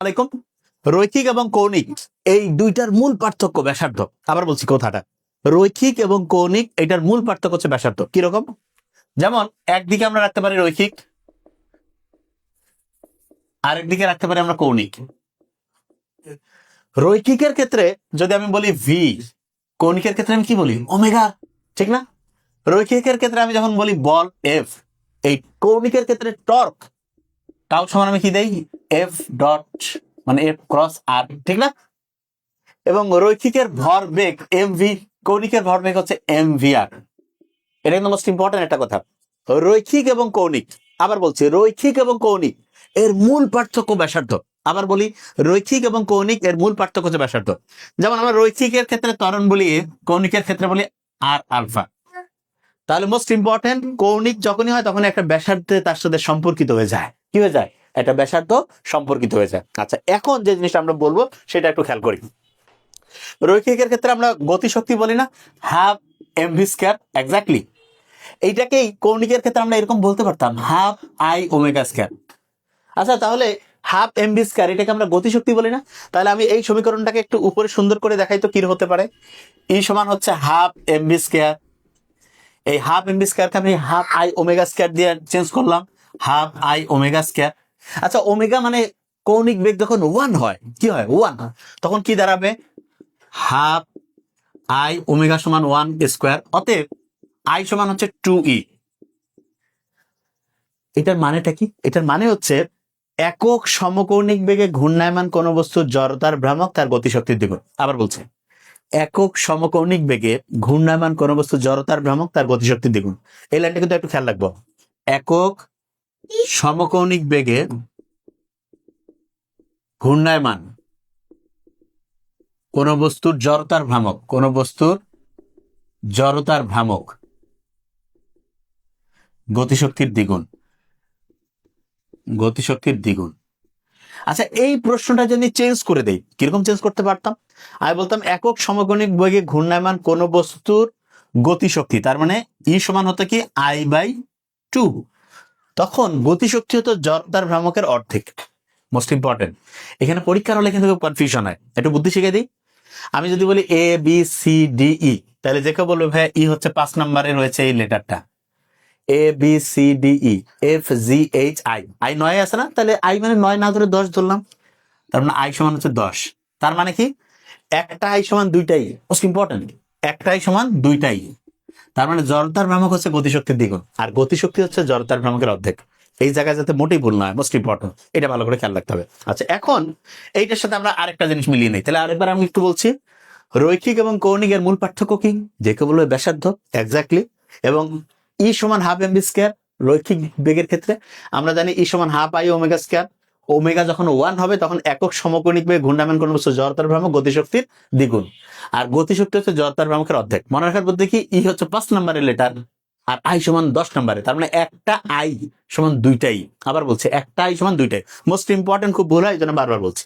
আলাইকুম। রৈখিক এবং কৌণিক, এই দুইটার মূল পার্থক্য ব্যাসার্ধ। আবার বলছি কথাটা। রৈখিক এবং কৌণিক, এটার মূল পার্থক্য হচ্ছে ব্যাসার্ধ। কীরকম? যেমন, একদিকে আমরা রাখতে পারি রৈখিক, আরেকদিকে রাখতে পারি আমরা কৌণিক। রৈখিকের ক্ষেত্রে যদি আমি বলি ভি কৌণিকের ক্ষেত্রে আমি কি বলি? ওমেগা, ঠিক না? রৈখিকের ক্ষেত্রে আমি যখন বলি বল এফ এই কৌণিকের ক্ষেত্রে টর্ক টাও সমান আমি কি দেই? এফ ডট মানে এফ ক্রস আর ঠিক না? এবং রৈখিকের ভর বেগ এম ভি কৌণিকের ভর বেগ হচ্ছে এম ভি আর এটা কিন্তু মোস্ট ইম্পর্টেন্ট একটা কথা। রৈখিক এবং কৌণিক। আবার বলছি, রৈখিক এবং কৌণিক, এর মূল পার্থক্য ব্যাসার্ধ। আবার বলি, রৈখিক এবং কৌণিক, এর মূল পার্থক্য হচ্ছে ব্যাসার্ধ। যেমন আমরা রৈখিকের ক্ষেত্রে ত্বরণ বলি, কৌণিকের ক্ষেত্রে বলি আর আলফা তাহলে মোস্ট ইম্পর্টেন্ট কৌণিক যখনই হয় তখন একটা ব্যাসার্ধে তার সাথে সম্পর্কিত হয়ে যায়। কি হয়ে যায়? একটা ব্যাসার্ধ সম্পর্কিত হয়ে যায়। আচ্ছা এখন যে জিনিসটা আমরা বলব, সেটা একটু খেয়াল করি। রৈখিকের ক্ষেত্রে আমরা গতিশক্তি বলি না half M V square exactly এইটাকেই কৌণিকের ক্ষেত্রে আমরা এরকম বলতে পারতাম হাফ আই ওমেগা স্কোয়ার আচ্ছা তাহলে হাফ এম ভি স্কোয়ার এটাকে আমরা গতিশক্তি বলি না? তাহলে আমি এই সমীকরণটাকে একটু উপরে সুন্দর করে দেখাই তো কি হতে পারে। ই সমান হচ্ছে হাফ এম ভি স্কোয়ার এই হাফ এম ভি স্কোয়ারকে আমি হাফ আই ওমেগা স্কোয়ার দিয়ে চেঞ্জ করলাম। Half I omega square. আচ্ছা ওমেগা মানে কৌণিক বেগ যখন ওয়ান হয়, কি হয়? ওয়ান তখন কি দাঁড়াবে? হাফ আই ওমেগা সমান ওয়ান স্কোয়ার। অতএব আই সমান হচ্ছে টু ই এটার মানেটা কি? এটার মানে হচ্ছে একক সমকৌণিক বেগে ঘূর্ণায়মান কোন বস্তুর জড়তার ভ্রামক তার গতিশক্তির দ্বিগুণ। আবার বলছে, একক সমকৌণিক বেগে ঘূর্ণায়মান কোন বস্তু জড়তার ভ্রামক তার গতিশক্তির দ্বিগুণ। এই লাইনটা কিন্তু একটু খেয়াল রাখব। একক সমকৌণিক বেগে ঘূর্ণায়মান। কোন বস্তুর জড়তার ভ্রামক, কোন বস্তুর জড়তার ভ্রামক। গতিশক্তির দ্বিগুণ। গতিশক্তির দ্বিগুণ। আচ্ছা এই প্রশ্নটা যদি চেঞ্জ করে দেই, কীরকম চেঞ্জ করতে পারতাম? আমি বলতাম, একক সমকোণিক বেগে ঘূর্ণায়মান কোন বস্তুর গতিশক্তি, তার মানে ই সমান হতো কি? আই বাই টু তখন গতিশক্তি হতো জড়তার ভ্রামকের অর্ধেক। মোস্ট ইম্পর্টেন্ট এখানে পরীক্ষার হলে কিন্তু কনফিউশন হয়। একটু বুদ্ধি শিখে দিই। আমি যদি বলি A B C D E তাহলে যে কেউ বলবে ভাই ই হচ্ছে পাঁচ নম্বরে রয়েছে এই লেটারটা। A B C D E F G H I I নয় আছে না? তাহলে আই মানে নয় না ধরে দশ ধরলাম। তার মানে আই সমান হচ্ছে দশ। তার মানে কি? একটা আই সমান দুইটাই। মোস্ট ইম্পর্টেন্ট একটা আই সমান দুইটাই। তার মানে জড়তার ভ্রামক হচ্ছে গতিশক্তির দ্বিগুণ আর গতিশক্তি হচ্ছে জড়তার ভ্রামকের অর্ধেক। এই জায়গায় যাতে মোটেই ভুল নয় মোস্ট ইম্পর্টেন্ট এটা ভালো করে খেয়াল রাখতে হবে। আচ্ছা এখন এইটার সাথে আমরা আরেকটা জিনিস মিলিয়ে নিই। তাহলে আরেকবার আমি একটু বলছি, রৈখিক এবং কৌণিকের মূল পার্থক্য কি? যে কেউ বলবে ব্যাসার্ধ এক্স্যাক্টলি এবং ই সমান হাফ এম বি স্কোয়ার রৈখিক বেগের ক্ষেত্রে। আমরা জানি ই সমান half I omega square omega যখন ওয়ান হবে, তখন একক সমকোণিক বেগে ঘূর্ণায়মান কোন বস্তু, জড়তার ভ্রামক, গতিশক্তির দ্বিগুণ। আর গতিশক্তি হচ্ছে জড়তার ভ্রামকের অর্ধেক। মনে রাখার মধ্যে কি? ই হচ্ছে পাঁচ নম্বরের লেটার আর আই সমান দশ নম্বরে। তার মানে একটা আই সমান দুইটাই। আবার বলছে, একটা আই সমান দুইটাই। মোস্ট ইম্পর্টেন্ট খুব ভুল হয়, এই জন্য বারবার বলছি।